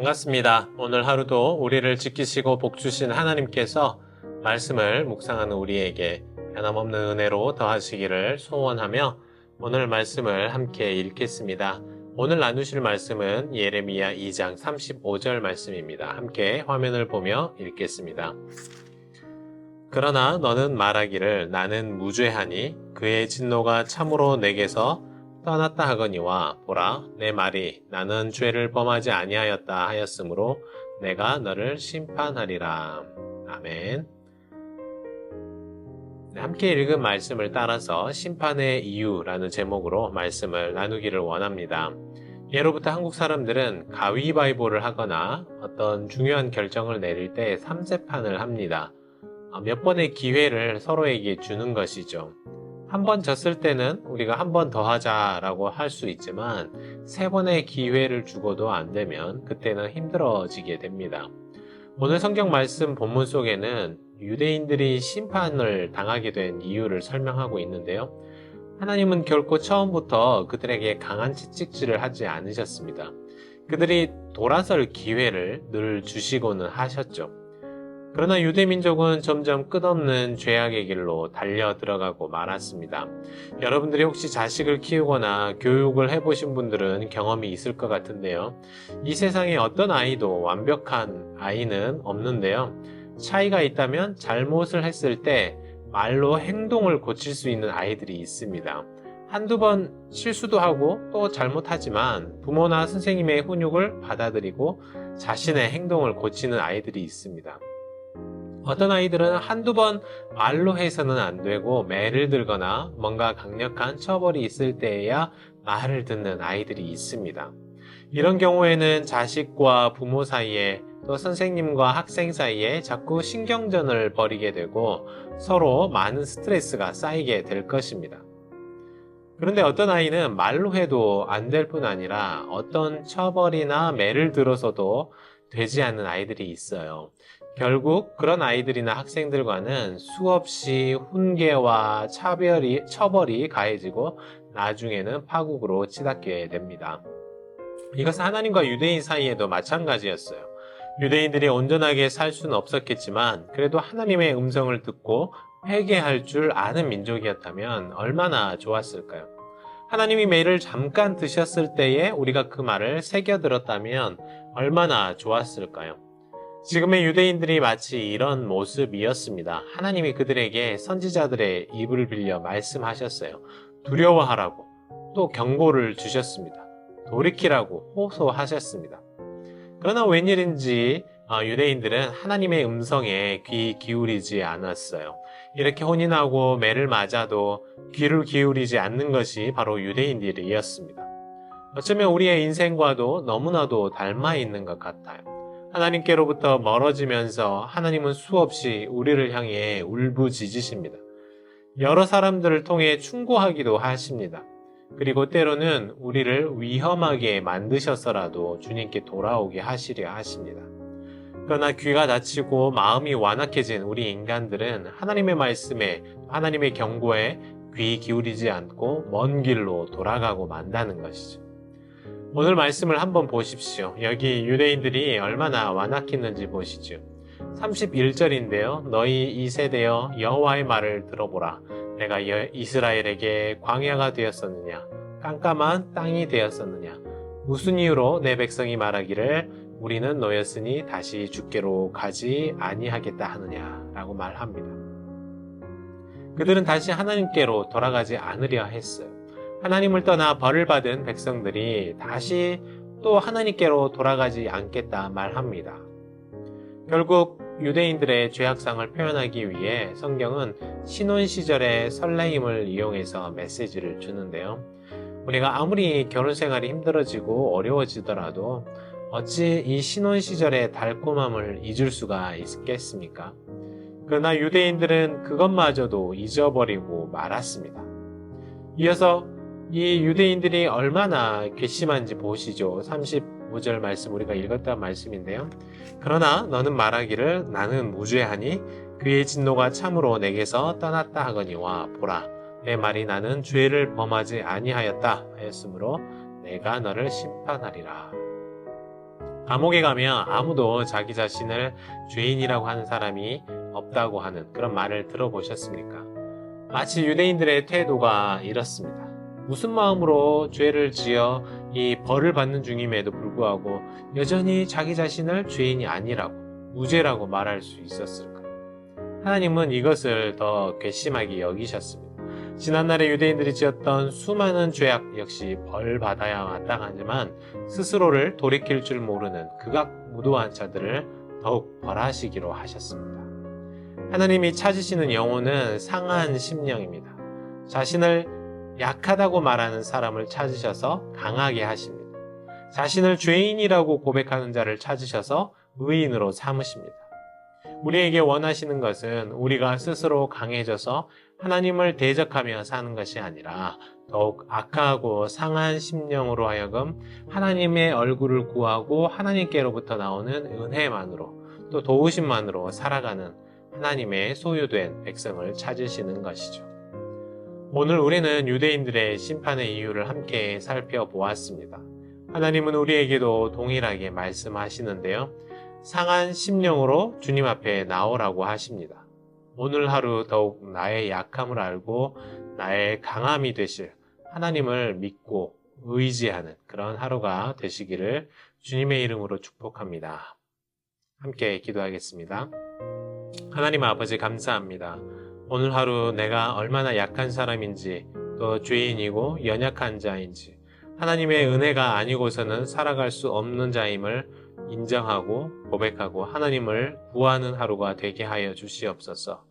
반갑습니다. 오늘 하루도 우리를 지키시고 복주신 하나님께서 말씀을 묵상하는 우리에게 변함없는 은혜로 더하시기를 소원하며 오늘 말씀을 함께 읽겠습니다. 오늘 나누실 말씀은 예레미야 2장 35절 말씀입니다. 함께 화면을 보며 읽겠습니다. 그러나 너는 말하기를 나는 무죄하니 그의 진노가 참으로 내게서 떠났다 하거니와 보라 내 말이 나는 죄를 범하지 아니하였다 하였으므로 내가 너를 심판하리라. 아멘. 네, 함께 읽은 말씀을 따라서 심판의 이유라는 제목으로 말씀을 나누기를 원합니다. 예로부터 한국 사람들은 가위바위보를 하거나 어떤 중요한 결정을 내릴 때 삼세판을 합니다. 어, 몇 번의 기회를 서로에게 주는 것이죠. 한 번 졌을 때는 우리가 한 번 더 하자라고 할 수 있지만 세 번의 기회를 주고도 안 되면 그때는 힘들어지게 됩니다. 오늘 성경 말씀 본문 속에는 유대인들이 심판을 당하게 된 이유를 설명하고 있는데요. 하나님은 결코 처음부터 그들에게 강한 채찍질을 하지 않으셨습니다. 그들이 돌아설 기회를 늘 주시고는 하셨죠. 그러나 유대 민족은 점점 끝없는 죄악의 길로 달려 들어가고 말았습니다. 여러분들이 혹시 자식을 키우거나 교육을 해보신 분들은 경험이 있을 것 같은데요. 이 세상에 어떤 아이도 완벽한 아이는 없는데요. 차이가 있다면 잘못을 했을 때 말로 행동을 고칠 수 있는 아이들이 있습니다. 한두 번 실수도 하고 또 잘못하지만 부모나 선생님의 훈육을 받아들이고 자신의 행동을 고치는 아이들이 있습니다. 어떤 아이들은 한두 번 말로 해서는 안 되고 매를 들거나 뭔가 강력한 처벌이 있을 때에야 말을 듣는 아이들이 있습니다. 이런 경우에는 자식과 부모 사이에 또 선생님과 학생 사이에 자꾸 신경전을 벌이게 되고 서로 많은 스트레스가 쌓이게 될 것입니다. 그런데 어떤 아이는 말로 해도 안 될 뿐 아니라 어떤 처벌이나 매를 들어서도 되지 않는 아이들이 있어요. 결국 그런 아이들이나 학생들과는 수없이 훈계와 차별이, 처벌이 가해지고 나중에는 파국으로 치닫게 됩니다. 이것은 하나님과 유대인 사이에도 마찬가지였어요. 유대인들이 온전하게 살 수는 없었겠지만 그래도 하나님의 음성을 듣고 회개할 줄 아는 민족이었다면 얼마나 좋았을까요? 하나님이 매를 잠깐 드셨을 때에 우리가 그 말을 새겨들었다면 얼마나 좋았을까요? 지금의 유대인들이 마치 이런 모습이었습니다. 하나님이 그들에게 선지자들의 입을 빌려 말씀하셨어요. 두려워하라고 또 경고를 주셨습니다. 돌이키라고 호소하셨습니다. 그러나 웬일인지 어, 유대인들은 하나님의 음성에 귀 기울이지 않았어요. 이렇게 혼인하고 매를 맞아도 귀를 기울이지 않는 것이 바로 유대인들이었습니다. 어쩌면 우리의 인생과도 너무나도 닮아 있는 것 같아요. 하나님께로부터 멀어지면서 하나님은 수없이 우리를 향해 울부짖으십니다. 여러 사람들을 통해 충고하기도 하십니다. 그리고 때로는 우리를 위험하게 만드셔서라도 주님께 돌아오게 하시려 하십니다. 그러나 귀가 닫히고 마음이 완악해진 우리 인간들은 하나님의 말씀에 하나님의 경고에 귀 기울이지 않고 먼 길로 돌아가고 만다는 것이죠. 오늘 말씀을 한번 보십시오. 여기 유대인들이 얼마나 완악했는지 보시죠. 31절인데요. 너희 이 세대여 여호와의 말을 들어보라. 내가 이스라엘에게 광야가 되었었느냐? 깜깜한 땅이 되었었느냐? 무슨 이유로 내 백성이 말하기를 우리는 너였으니 다시 주께로 가지 아니하겠다 하느냐라고 말합니다. 그들은 다시 하나님께로 돌아가지 않으려 했어요. 하나님을 떠나 벌을 받은 백성들이 다시 또 하나님께로 돌아가지 않겠다 말합니다. 결국 유대인들의 죄악상을 표현하기 위해 성경은 신혼 시절의 설레임을 이용해서 메시지를 주는데요. 우리가 아무리 결혼 생활이 힘들어지고 어려워지더라도 어찌 이 신혼 시절의 달콤함을 잊을 수가 있겠습니까? 그러나 유대인들은 그것마저도 잊어버리고 말았습니다. 이어서 이 유대인들이 얼마나 괘씸한지 보시죠. 35절 말씀 우리가 읽었던 말씀인데요. 그러나 너는 말하기를 나는 무죄하니 그의 진노가 참으로 내게서 떠났다 하거니와 보라 내 말이 나는 죄를 범하지 아니하였다 하였으므로 내가 너를 심판하리라. 감옥에 가면 아무도 자기 자신을 죄인이라고 하는 사람이 없다고 하는 그런 말을 들어보셨습니까? 마치 유대인들의 태도가 이렇습니다. 무슨 마음으로 죄를 지어 이 벌을 받는 중임에도 불구하고 여전히 자기 자신을 죄인이 아니라고, 무죄라고 말할 수 있었을까요? 하나님은 이것을 더 괘씸하게 여기셨습니다. 지난날에 유대인들이 지었던 수많은 죄악 역시 벌 받아야 마땅하지만 스스로를 돌이킬 줄 모르는 극악무도한 자들을 더욱 벌하시기로 하셨습니다. 하나님이 찾으시는 영혼은 상한 심령입니다. 자신을 약하다고 말하는 사람을 찾으셔서 강하게 하십니다. 자신을 죄인이라고 고백하는 자를 찾으셔서 의인으로 삼으십니다. 우리에게 원하시는 것은 우리가 스스로 강해져서 하나님을 대적하며 사는 것이 아니라 더욱 악하고 상한 심령으로 하여금 하나님의 얼굴을 구하고 하나님께로부터 나오는 은혜만으로 또 도우심만으로 살아가는 하나님의 소유된 백성을 찾으시는 것이죠. 오늘 우리는 유대인들의 심판의 이유를 함께 살펴보았습니다. 하나님은 우리에게도 동일하게 말씀하시는데요. 상한 심령으로 주님 앞에 나오라고 하십니다. 오늘 하루 더욱 나의 약함을 알고 나의 강함이 되실 하나님을 믿고 의지하는 그런 하루가 되시기를 주님의 이름으로 축복합니다. 함께 기도하겠습니다. 하나님 아버지 감사합니다. 오늘 하루 내가 얼마나 약한 사람인지 또 죄인이고 연약한 자인지 하나님의 은혜가 아니고서는 살아갈 수 없는 자임을 인정하고 고백하고 하나님을 구하는 하루가 되게 하여 주시옵소서.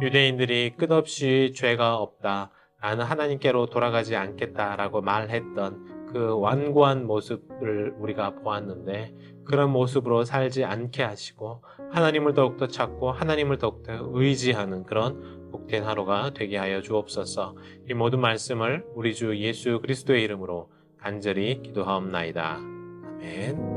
유대인들이 끝없이 죄가 없다. 나는 하나님께로 돌아가지 않겠다라고 말했던 그 완고한 모습을 우리가 보았는데 그런 모습으로 살지 않게 하시고 하나님을 더욱더 찾고 하나님을 더욱더 의지하는 그런 복된 하루가 되게 하여 주옵소서. 이 모든 말씀을 우리 주 예수 그리스도의 이름으로 간절히 기도하옵나이다. 아멘.